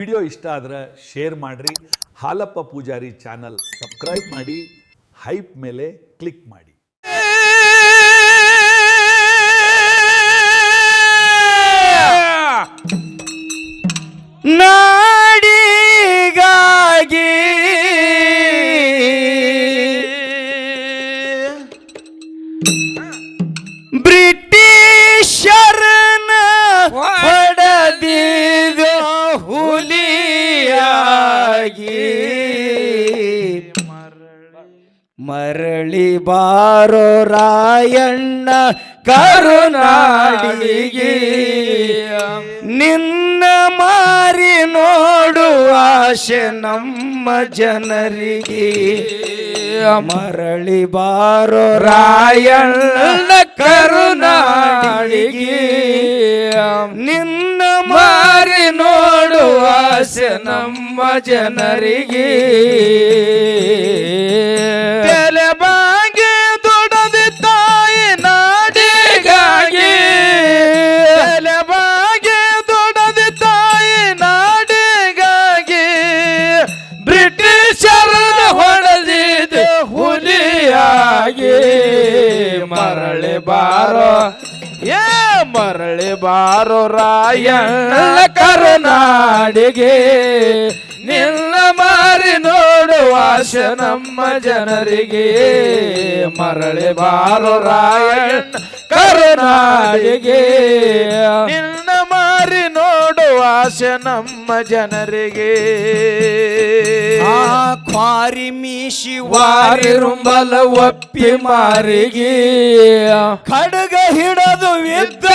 Video ಇಷ್ಟ ಆದ್ರೆ share ಮಾಡಿರಿ. ಹಾಲಪ್ಪ ಪೂಜಾರಿ ಚಾನಲ್ ಸಬ್ಸ್ಕ್ರೈಬ್ ಮಾಡಿ ಹೈಪ್ ಮೇಲೆ ಕ್ಲಿಕ್ ಮಾಡಿ. ರಾಯಣ್ಣ ಕರುನಾಡಿಗೆ ನಿನ್ನ ಮಾರಿ ನೋಡುವ ಆಶೆ ನಮ್ಮ ಜನರಿಗೆ. ಮರಳಿ ಬಾರೋ ರಾಯಣ್ಣ ಕರುನಾಡಿಗೆ. ನಿನ್ನ ಮಾರಿ ನೋಡುವ ಆಸೆ ನಮ್ಮ ಜನರಿಗೆ. ಮರಳಿ ಬಾರೋ, ಏ ಮರಳಿ ಬಾರೋ ರಾಯಣ್ಣ ಕರುನಾಡಿಗೆ. ನಿನ್ನ ಮಾರಿ ನೋಡುವ ನಮ್ಮ ಜನರಿಗೆ. ಮರಳಿ ಬಾರೋ ರಾಯಣ್ಣ ಕರುನಾಡಿಗೆ. ನಿನ್ನ ಆಸೆ ನಮ್ಮ ಜನರಿಗೆ. ಆ ಕ್ವಾರಿ ಮೀಶಿ ವಾರಿ ರುಂಬಲ ಒಪ್ಪಿ ಮಾರಿಗೆ. ಖಡ್ಗ ಹಿಡದು ಯುದ್ಧ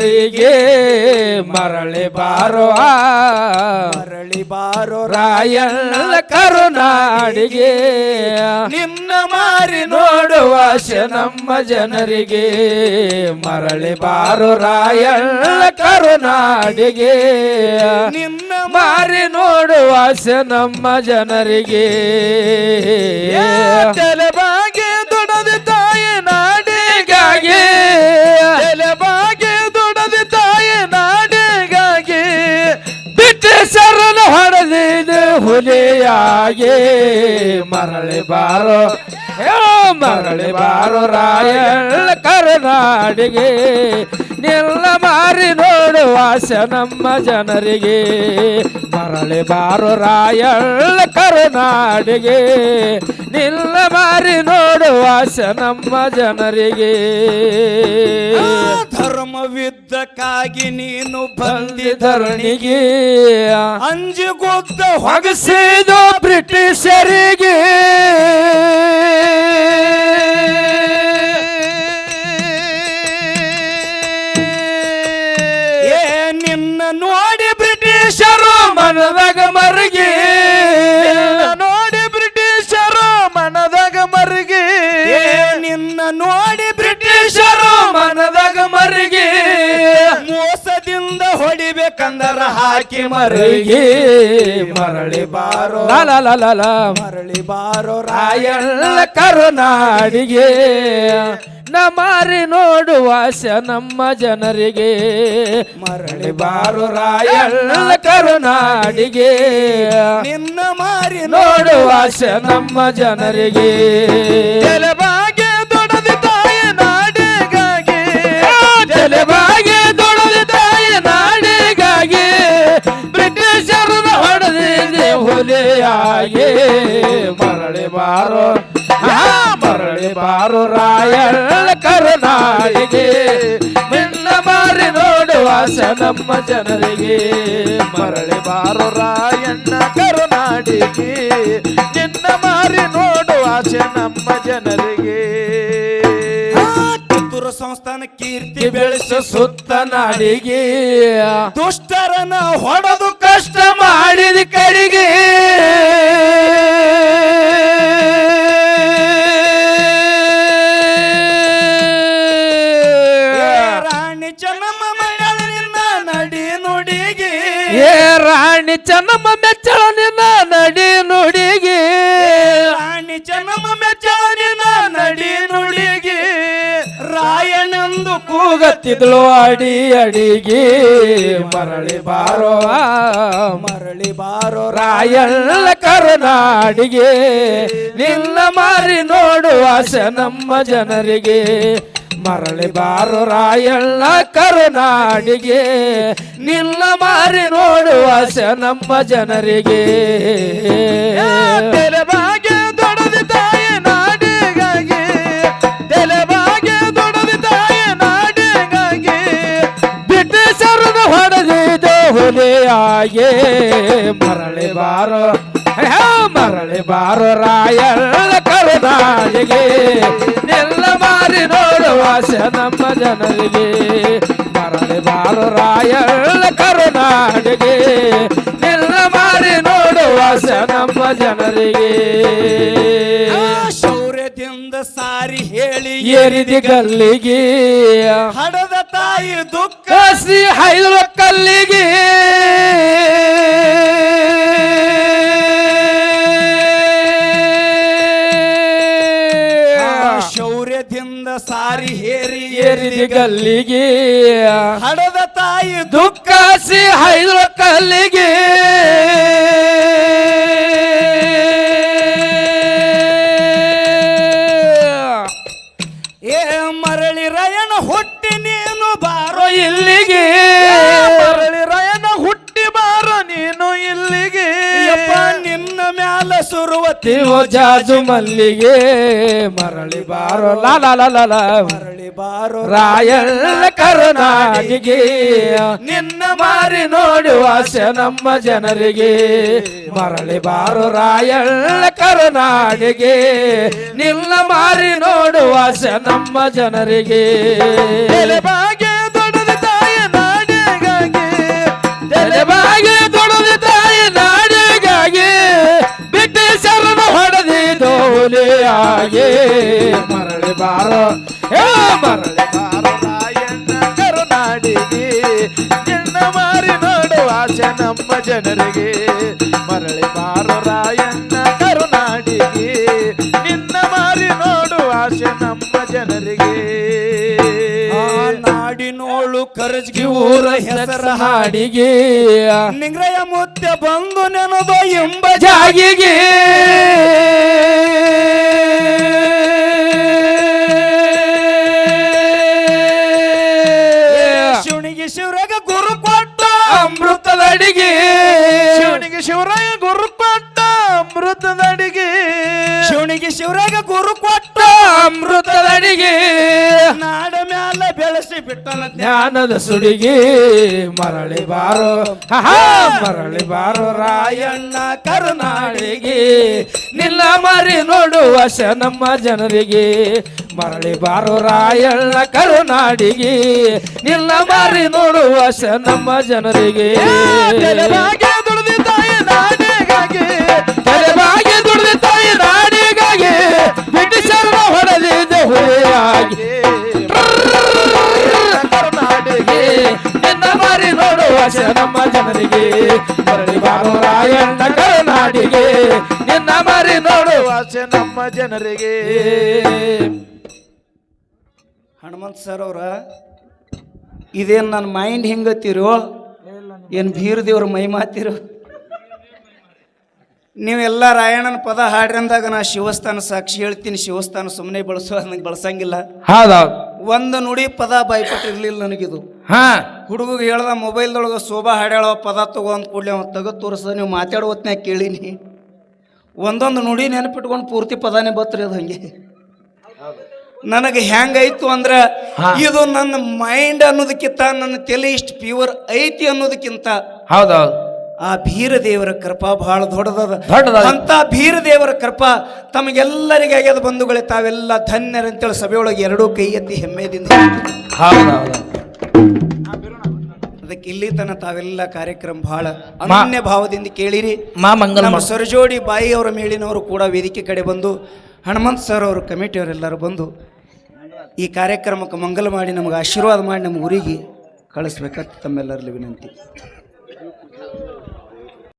ಯಾರ್ಯಾರಿಗೆ ಮರಳಿ ಬಾರೋ ಆ ಮರಳಿ ಬಾರೋ ರಾಯಣ್ಣ ಕರುನಾಡಿಗೆ? ನಿನ್ನ ಮಾರಿ ನೋಡುವ ನಮ್ಮ ಜನರಿಗೆ. ಮರಳಿ ಬಾರೋ ರಾಯಣ್ಣ ಕರುನಾಡಿಗೆ. ನಿನ್ನ ಮಾರಿ ನೋಡುವ ನಮ್ಮ ಜನರಿಗೆ. ತಲೆಬಾಗೆ ದುಡದ ತಾಯಿ ನಾಡಿಗಾಗಿ. ಹೊಡೆದಿದ ಹುಲಿಯಾಗಿ ಮರಳಿ ಬಾರೋ. ಮರಳಿ ಬಾರೋ ರಾಯಣ್ಣ ಕರುನಾಡಿಗೆ. ನಿಲ್ಲ ಮಾರಿ ನೋಡುವ ನಮ್ಮ ಜನರಿಗೆ. ಮರಳಿ ಬಾರೋ ರಾಯಣ್ಣ ಕರುನಾಡಿಗೆ. ನಿಲ್ಲ ಮಾರಿ ನೋಡುವ ನಮ್ಮ ಜನರಿಗೆ. ಧರ್ಮವಿದ್ದಕ್ಕಾಗಿ ನೀನು ಬಂದಿ ಧರಣಿಗೆ ಅಂಜಿಗೊದ್ದ ಹೊಗಸಿದ ಬ್ರಿಟಿಷರಿಗೆ ಏ ನಿನ್ನ ನೋಡಿ ಬ್ರಿಟಿಷರು ಮನದಾಗ ಮರಗಿ. ನೋಡಿ ಬ್ರಿಟಿಷರು ಮನದಾಗ ಮರುಗಿ. ಏ ನಿನ್ನ ನೋಡಿ ಹೊಡಿಬೇಕಂದರ ಹಾಕಿ ಮರಳಿ ಮರಳಿ ಬಾರೋ. ಲಾಲ ಮರಳಿ ಬಾರೋ ರಾಯಣ್ಣ ಕರುನಾಡಿಗೆ ನಮಾರಿ ನೋಡುವ ಶ ನಮ್ಮ ಜನರಿಗೆ. ಮರಳಿ ಬಾರು ರಾಯಣ್ಣ ಕರುನಾಡಿಗೆ ನಿನ್ನ ಮಾರಿ ನೋಡುವ ಶ ನಮ್ಮ ಜನರಿಗೆ. ಹುಲಿಯಾಗಿ ಮರಳಿ ಬಾರೋ. ಮರಳಿ ಬಾರೋ ರಾಯಣ್ಣ ಕರುನಾಡಿಗೆ. ನಿನ್ನ ಮಾರಿ ನೋಡುವ ನಮ್ಮ ಜನರಿಗೆ ಮರಳಿ ಬಾರೋ ರಾಯಣ್ಣ ಕರುನಾಡಿಗೆ. ಸಂಸ್ಥಾನ ಕೀರ್ತಿ ಬೆಳೆಸ ಸುತ್ತ ನಾಡಿಗೆ. ದುಷ್ಟರನ ಹೊಡೆದು ಕಷ್ಟ ಮಾಡಿದ ಕಡೆಗೆ. ರಾಣಿ ಚೆನ್ನಮ್ಮ ಮಗಳ ನಡಿ ನುಡಿಗೆ. ಏ ರಾಣಿ ಚೆನ್ನಮ್ಮ ಮೆಚ್ಚಳ ನಿನ್ನ ರಾಯಣಂದು ಕೂಗತ್ತಿದ್ಳು ಅಡಿ ಅಡಿಗೆ. ಮರಳಿ ಬಾರೋ ಮರಳಿ ಬಾರೋ ರಾಯಣ್ಣ ಕರುನಾಡಿಗೆ. ನಿನ್ನ ಮಾರಿ ನೋಡುವ ನಮ್ಮ ಜನರಿಗೆ. ಮರಳಿ ಬಾರೋ ರಾಯಣ್ಣ ಕರುನಾಡಿಗೆ. ನಿನ್ನ ಮಾರಿ ನೋಡುವ ನಮ್ಮ ಜನರಿಗೆ. ಹುಲಿಯಾಗೆ ಮರಳಿ ಬಾರ. ಮರಳಿ ಬಾರ ರಾಯಲ್ಲ ಕರೆದಾಯಿಗೆ ನೆಲ್ಲ ಮಾರಿ ನೋಡುವ ನಮ್ಮ ಜನರಿಗೆ. ಮರಳಿ ಬಾರೋ ರಾಯಲ್ಲ ಕರುನಾಡಿಗೆ ನೆಲ್ಲ ಮಾರಿ ನೋಡುವ ನಮ್ಮ ಜನರಿಗೆ. ಸಾರಿ ಹೇಳಿ ಏರಿದಿ ಗಲ್ಲಿಗೆ. ಹಡದ ತಾಯಿ ದುಃಖ ಕಸಿ ಹೈದರ ಕಲ್ಲಿಗೆ. ಶೌರ್ಯದಿಂದ ಸಾರಿ ಹೇರಿ ಏರಿದಿ ಗಲ್ಲಿಗೆ. ಹಡದ ತಾಯಿ ದುಃಖ ದುಃಖಸಿ ಹೈದರ ಕಲ್ಲಿಗೆ. ಜಾಜು ಮಲ್ಲಿಗೆ ಮರಳಿ ಬಾರೋ. ಲಾ ಲಾ ಲಾ ಲಾ ಲಾ. ಮರಳಿ ಬಾರೋ ರಾಯಣ್ಣ ಕರುನಾಡಿಗೆ ನಿನ್ನ ಮಾರಿ ನೋಡುವ ಆಸೆ ನಮ್ಮ ಜನರಿಗೆ. ಮರಳಿ ಬಾರೋ ರಾಯಣ್ಣ ಕರುನಾಡಿಗೆ ನಿನ್ನ ಮಾರಿ ನೋಡುವ ಆಸೆ ನಮ್ಮ ಜನರಿಗೆ. ಬಾಗೆ ಹುಲಿಯಾಗಿ ಮರಳಿ ಬಾರೋ ಏ ಮರಳಿ ಬಾರೋ ರಾಯಣ್ಣ ಕರುನಾಡಿಗೆ. ನಿನ್ನ ಮಾರಿ ನೋಡುವ ಆಸೆ ನಮ್ಮ ಜನರಿಗೆ. ಮರಳಿ ಬಾರೋ ರಾಯಣ್ಣ ಕರುನಾಡಿಗೆ. ನಿನ್ನ ಮಾರಿ ನೋಡುವ ನಮ್ಮ ಜನರಿಗೆ. ನಾಡಿನೋಳು ಕರಜ್ಗಿ ಊರ ಹೆಸರ ಹಾಡಿಗೆ. ನಿಂಗ್ರಯ ಮುತ್ತೆ ಬಂದು ನೆನದು ಎಂಬ ಜಾಗಿಗೆ. ಅಮೃತದ ಅಡಿಗೆ ಶಿವನಿಗೆ ಶಿವರಾಗ ಗುರು ಕೊಟ್ಟ ಅಮೃತದ ಅಡಿಗೆ ನಾಡ ಮ್ಯಾಲ ಬೆಳೆಸಿ ಬಿಟ್ಟನ ಜ್ಞಾನದ ಸುಡಿಗೆ. ಮರಳಿ ಬಾರೋ ಮರಳಿ ಬಾರೋ ರಾಯಣ್ಣ ಕರುನಾಡಿಗೆ. ನಿಲ್ಲ ಮರಿ ನೋಡುವ ಶ ನಮ್ಮ ಜನರಿಗೆ. ಮರಳಿ ಬಾರೋ ರಾಯಣ್ಣ ಕರುನಾಡಿಗೆ. ನಿಲ್ಲ ಮರಿ ನೋಡುವ ಶ ನಮ್ಮ ಜನರಿಗೆ ಕರುನಾಡಿಗೆ ಮಾರಿ ನೋಡುವ ಆಸೆ ನಮ್ಮ ಜನರಿಗೆ. ಮರಳಿ ಬಾರೋ ರಾಯಣ್ಣ ಕರುನಾಡಿಗೆ ನಿನ್ನ ಮಾರಿ ನೋಡುವ ನಮ್ಮ ಜನರಿಗೆ. ಹನುಮಂತ ಸರ್ ಅವ್ರ ಇದೇನು ನನ್ನ ಮೈಂಡ್ ಹೆಂಗತ್ತಿರೋ ಏನು ಬೀರ್ ದೇವ್ರ ಮೈ ಮಾತಿರೋ? ನೀವೆಲ್ಲ ರಾಯಣ್ಣನ ಪದ ಹಾಡ್ರಿ ಅಂದಾಗ ನಾ ಶಿವಸ್ಥಾನ ಸಾಕ್ಷಿ ಹೇಳ್ತೀನಿ ಶಿವಸ್ಥಾನ ಸುಮ್ಮನೆ ಬಳಸೋ ನನಗೆ ಬಳಸಂಗಿಲ್ಲ. ಹೌದೌದು ಒಂದು ನುಡಿ ಪದ ಬಾಯ್ಪಟ್ಟಿರ್ಲಿಲ್ಲ ನನಗಿದು. ಹಾ. ಹುಡುಗಿಗೆ ಹೇಳ್ದ ಮೊಬೈಲ್ದೊಳಗೆ ಶೋಭಾ ಹಾಡ್ಯಾಳೋ ಪದ ತಗೋ ಅಂತ ಕೂಡಲೇ ಅವ್ನು ತೆಗೆದು ತೋರಿಸ್ದ ನೀವು ಮಾತಾಡೋ ಹೊತ್ನ್ಯಾಗ ಕೇಳೀನಿ. ಒಂದೊಂದು ನುಡಿ ನೆನಪಿಟ್ಕೊಂಡು ಪೂರ್ತಿ ಪದಾನೇ ಬತ್ರಿ ಅದು ಹಂಗೆ. ನನಗೆ ಹೆಂಗೈತು ಅಂದ್ರೆ ಇದು ನನ್ನ ಮೈಂಡ್ ಅನ್ನೋದಕ್ಕಿಂತ ನನ್ನ ತಲೆ ಇಷ್ಟು ಪ್ಯೂರ್ ಐತಿ ಅನ್ನೋದಕ್ಕಿಂತ ಹೌದೌದು ಆ ಭೀರ ದೇವರ ಕೃಪಾ ಬಹಳ ದೊಡ್ಡದದ. ಅಂತ ಭೀರ ದೇವರ ಕೃಪಾ ತಮಗೆಲ್ಲರಿಗೆ ಆಗ್ಯದ ಬಂಧುಗಳೇ ತಾವೆಲ್ಲ ಧನ್ಯರಂತೇಳಿ ಸಭೆಯೊಳಗೆ ಎರಡೂ ಕೈ ಎತ್ತಿ ಹೆಮ್ಮೆದಿಂದ ಅದಕ್ಕೆ ಇಲ್ಲಿ ತನ ತಾವೆಲ್ಲ ಕಾರ್ಯಕ್ರಮ ಬಹಳ ಅನನ್ಯ ಭಾವದಿಂದ ಕೇಳಿರಿ. ಮಾ ಮಂಗಲ ಸರಜೋಡಿ ಬಾಯಿ ಅವರ ಮೇಲಿನವರು ಕೂಡ ವೇದಿಕೆ ಕಡೆ ಬಂದು ಹನುಮಂತ್ ಸರ್ ಅವರು ಕಮಿಟಿಯವರೆಲ್ಲರೂ ಬಂದು ಈ ಕಾರ್ಯಕ್ರಮಕ್ಕೆ ಮಂಗಲ ಮಾಡಿ ನಮಗೆ ಆಶೀರ್ವಾದ ಮಾಡಿ ನಮ್ಮ ಊರಿಗೆ ಕಳಿಸ್ಬೇಕಂತ ತಮ್ಮೆಲ್ಲರಲ್ಲಿ ವಿನಂತಿ.